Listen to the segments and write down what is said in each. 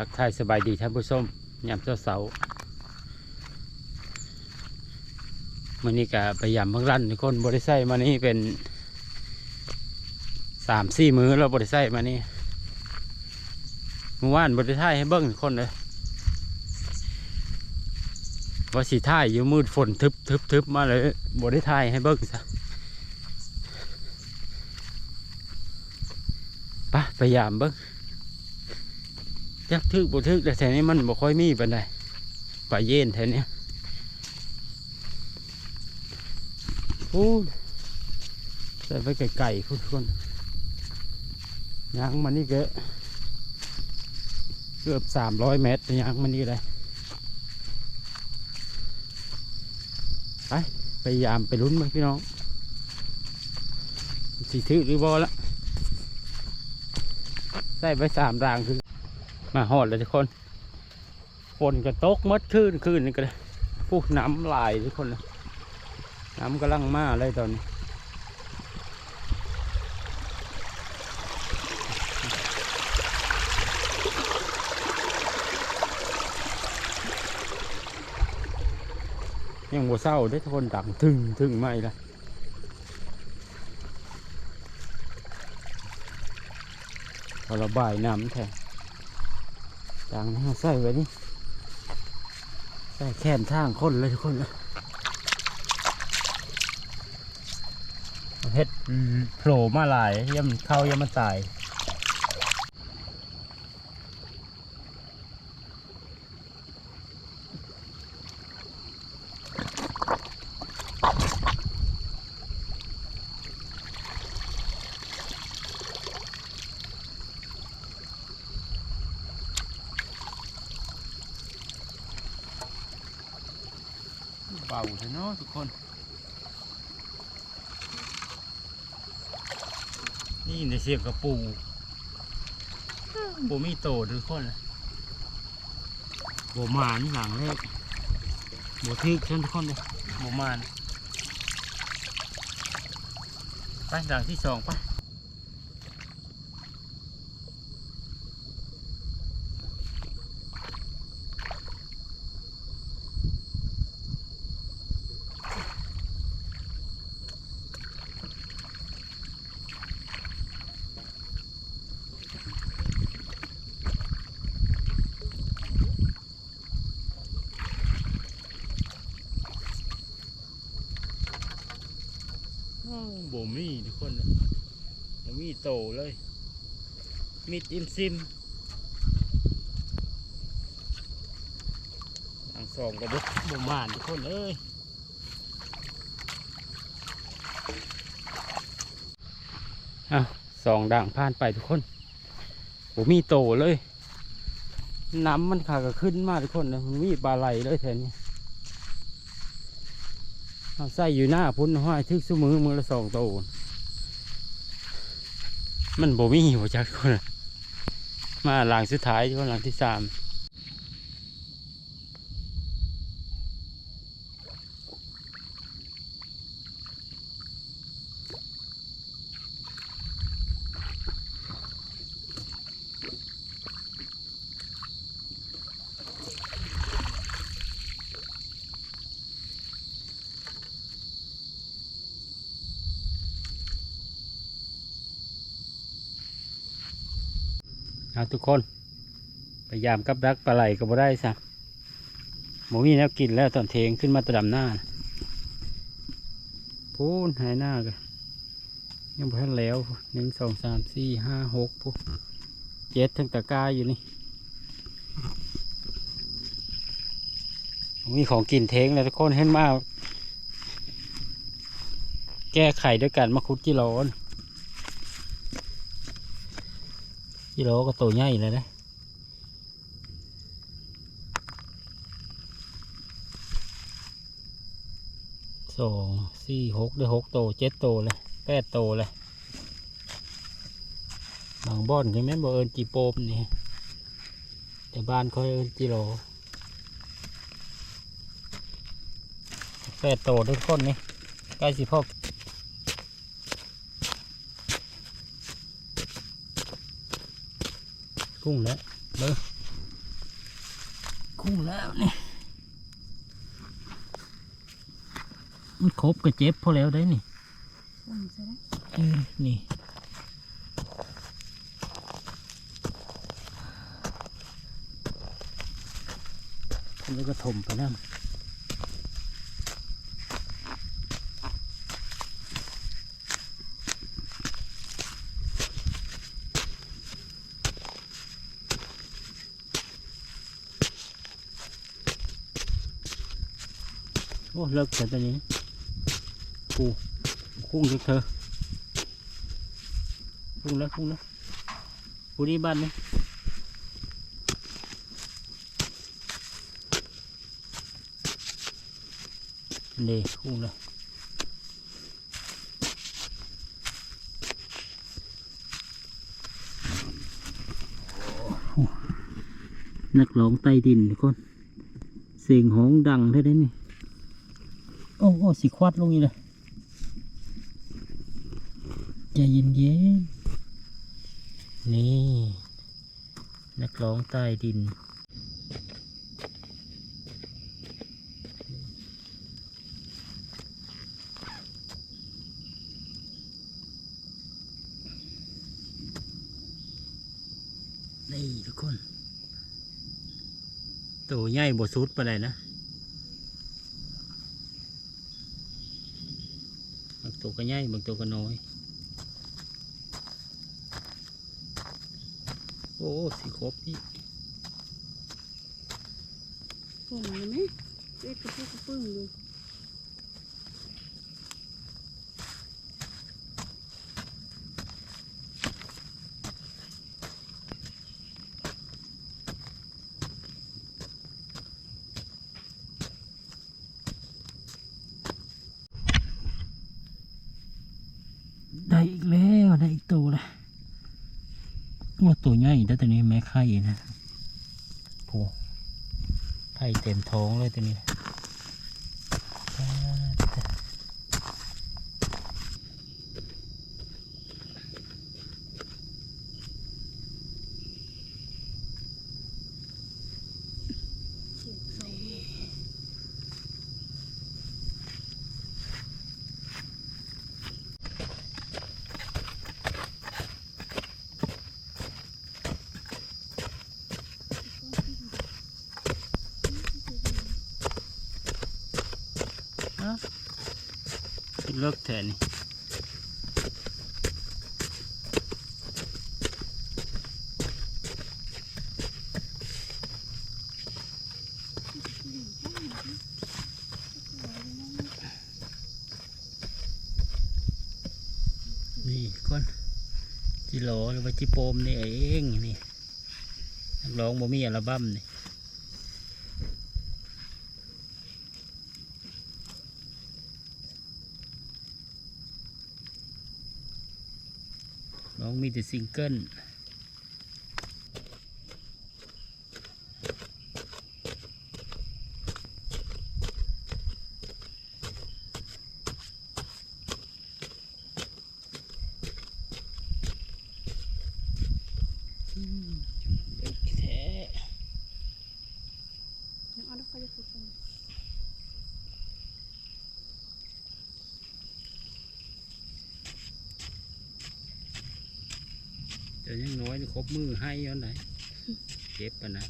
ทักทายสบายดีท่านผู้ชมยามเช้าเสาร์มันนี้ก็พยายามเบิ่งรันคนบริไซมานี่เป็นสามสี่มือแล้วบริไซมานี่เมื่อวานบริไซให้เบิ้งคนเลยว่าสีท่ายอยู่มืดฝนทึบทึบทึบมาเลยบริไทยให้เบิ้งซะไปพยายามเบิ้ง จักทึกบ่ทึกแต่แถวนี้มันบ่ค่อยมีปานใดป่าเย็นแถวนี้ยโอ้ยใส่ไปไก่ๆคุณคนยางมันนี่เกะเกือบสามร้อยเมตรยางมันนี่เลยไปพยายามไปลุ้นมันพี่น้องสิทึกหรือบ่ละใส่ไปสามรางคือ มาหอดเลยทุกคนฝนก็ตกมดคืนคืนนี่ก็เลยพวกน้ำลายทุกคนเลยน้ำกำลังมาเลยตอนนี้ยังบัวเศร้าได้ทุกคนดังถึงถึงไม่ละพอระบายน้ำแทน ต่างนี่ใส่ไว้นี่ใส่แขนทางคนเลยทุกคนเลยเฮ็ดโผล่มาหลายย่ำเข้าย่ำมันตายเบาเถอะเนาะทุกคน นี่ในเสียงกระปูบ่มีโตทุกคนเลยบ่มานี่หลังแรกบ่ทึกฉันทุกคนเลยบ่มานไปหลังที่สองไป อ้าวบ่มีทุกคนเลยบ่มีโตเลย มิดอิมซิมทางสองก็บ่บ่มานทุกคนเอ้ยอะสองด่างผ่านไปทุกคนบ่มีโตเลย น้ำมันขาก็ขึ้นมากทุกคนเลยมีปลาไหลเลยแถวนี้เอาใส่อยู่หน้าพุ่นห้อยทึกซุมือมือละสองโตมันบ่มีหัวจักคนนะ มาหลังสุดท้ายก็หลังที่สาม เอาทุกคนพยายามกับดักปลาไหลก็บ่ได้ซะหมูมีแนวกินแล้วตอนเทงขึ้นมาตะดำหน้าพูนหายหน้ากันยังบ่ทันแล้วหนึ่งสองสามสี่ห้าหกพูเจ็ดทั้งตะกาอยู่นี่มีของกินเทงแล้วทุกคนเห็นมาแก้ไขด้วยกันมาคุดจิโรน จิโรก็ตัวใหญ่เลยนะสองสี่หกได้หกโตเจ็ดโตเลยแปดโตเลยบางบ่อนใช่ไหมบ่เอินจีโปมนี่แต่บ้านเขาเอินจิโรแปดโตวทุกคนนี่ใกล้สิพ่อก งแล้วเบิ้งคุ้งแล้วนี่มันครบก็เจ็บพอแล้วได้นี่อืมใช่ไหมเออนี่แล้วก็ถมไปน้ำ อ้เลิกแต่ตอนนี้กูคุ้งเล็กเธอคุ้งแล้วคุ้งแล้วกูนี่บ้านนี่นี่คุ้งแล้วนักร้องใต้ดินทุกคน เสียงห้องดังได้ได้นี่ โอ้โหสิควัดลงอีกเลยใจเย็นเย็นนี่ นักร้องใต้ดิน นี่ทุกคน ตัวใหญ่บสุดไปเลยนะ บาง ตัวก็ใหญ่บางตัวก็น้อย โอ้สีครบที่ผมเลยไหมเอ็ดกระปุกกระปึ้งดูอีกแล้วได้อีกตัวละว่า ตัวใหญ่ได้ตัวนี้แม่ไข่นะโอ้ไข่เต็มท้องเลยตัวนี้ป๊าด เลิกแทนนี่นี่ก้อนจิโหลหรือว่าจิโปมนี่เองนี่นักร้องบ่มีอัลบั้มนี่ มีแต่ซิงเกิลเด็กแท้ น้องเอาดอกเขาจะฝึกกัน เดี๋ยวยังน้อยนี่ ครบมือให้ย้อนไหนเจ็บปะนะ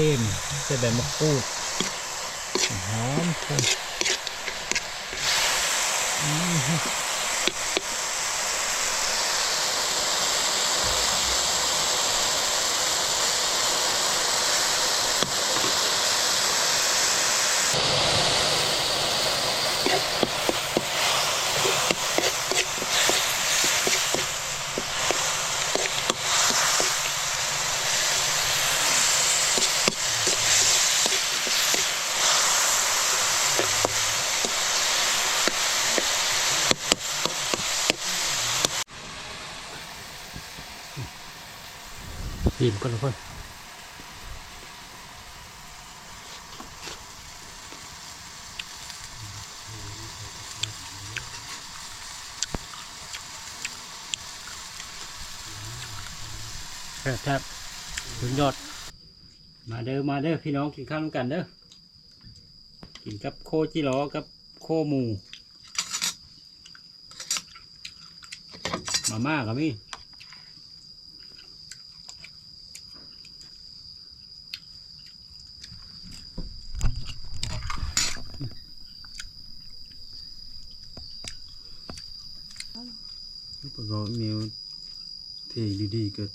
เทมใส่ใบมะกรูดหอมคนอืมฮึ ปีนก่อนทุกคนแซ่บแซ่บถึงยอด มาเด้อ มาเด้อ พี่น้องกินข้าวด้วยกันเด้อ กินกับโคจิล้อกับโคหมู มาม่ากับมี่ นี่ประกอบ แนวเทดีๆเกิด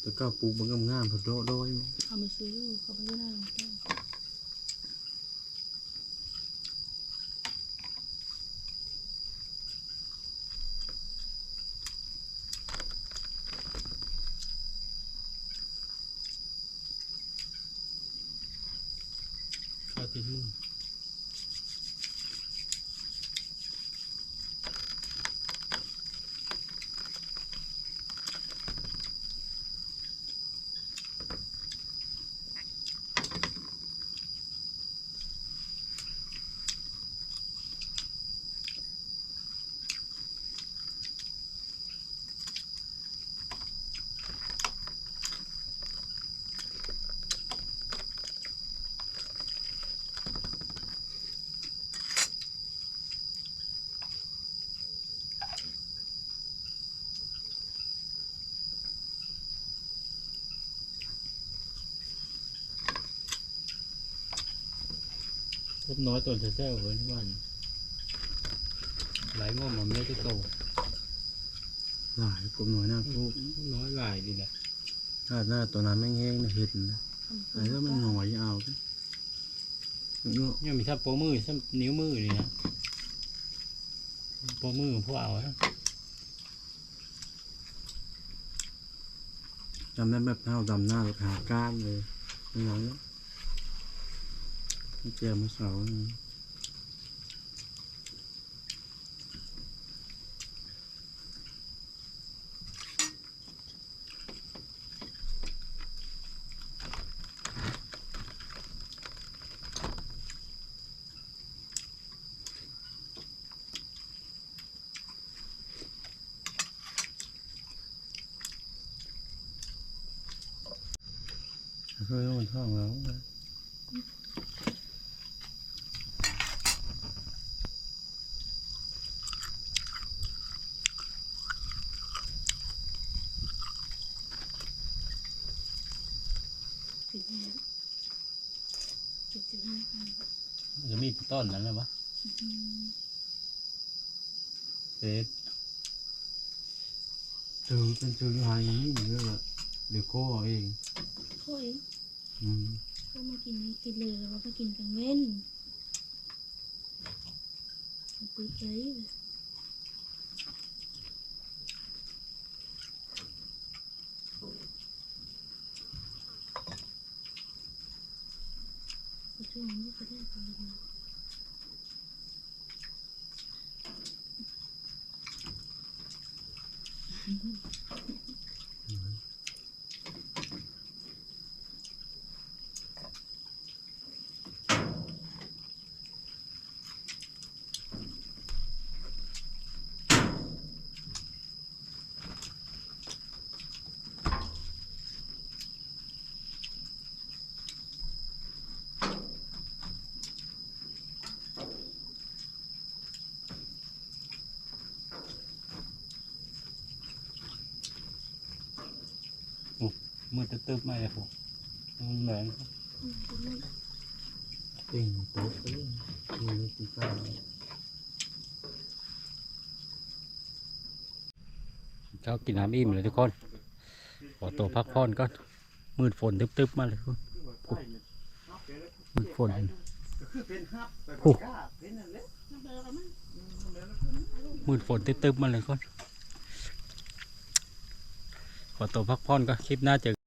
แตะก้าปลูกมันก็งามพอดอดอยเอามาซื้อเขาไม่ได้หรอกข้าวตีมือพบน้อยตัวแซ่บๆเว้ยนี่มันไหลงอ มมันไม่ได้โตหลายกลมหน่อยหน้าปลูกน้อยหลายดีแหละถ้าหน้าตัวนั้นแม่งแห้งนะเห็ดนะไอ้ก็มันหน่อยเอาไปมันก็ยังมีทับโปมือทับนิ้วมือนี่นะโปมือพวกเอาฮะจำได้แบบเท้าดำหน้าแบบหาก้านเลยนั่นเนาะไม่ เจอมาเสาร์นี่เคยเอามันท่องแล้วนะ สิบห้าเจ็ดสิบห้าพัน จะมี ต้นนั้นแล้ววะเสร็จซื้อเป็นซื้อหายอย่างนี้เยอะเดี๋ยวโค้เอาเองโอ้ยอืมก็มากินกินเลยแล้วก็กินกลางเว้นปุ๋ยใจช่วงนี้ก็ได้กันเลย มือตึ๊บๆไม่เลยผมมือนอืมตัวนี้เองโต๊ะเอ้ยมีกี่ก้าวเจ้ากินน้ำอิ่มเลยทุกคน ขอตัวพักผ่อนก่อน มืดฝนตึ๊บๆมาเลยทุกคนมืดฝนโอ้มืดฝนตึ๊บๆมาเลยทุกคนขอตัวพักผ่อนก็คลิปหน้าเจอ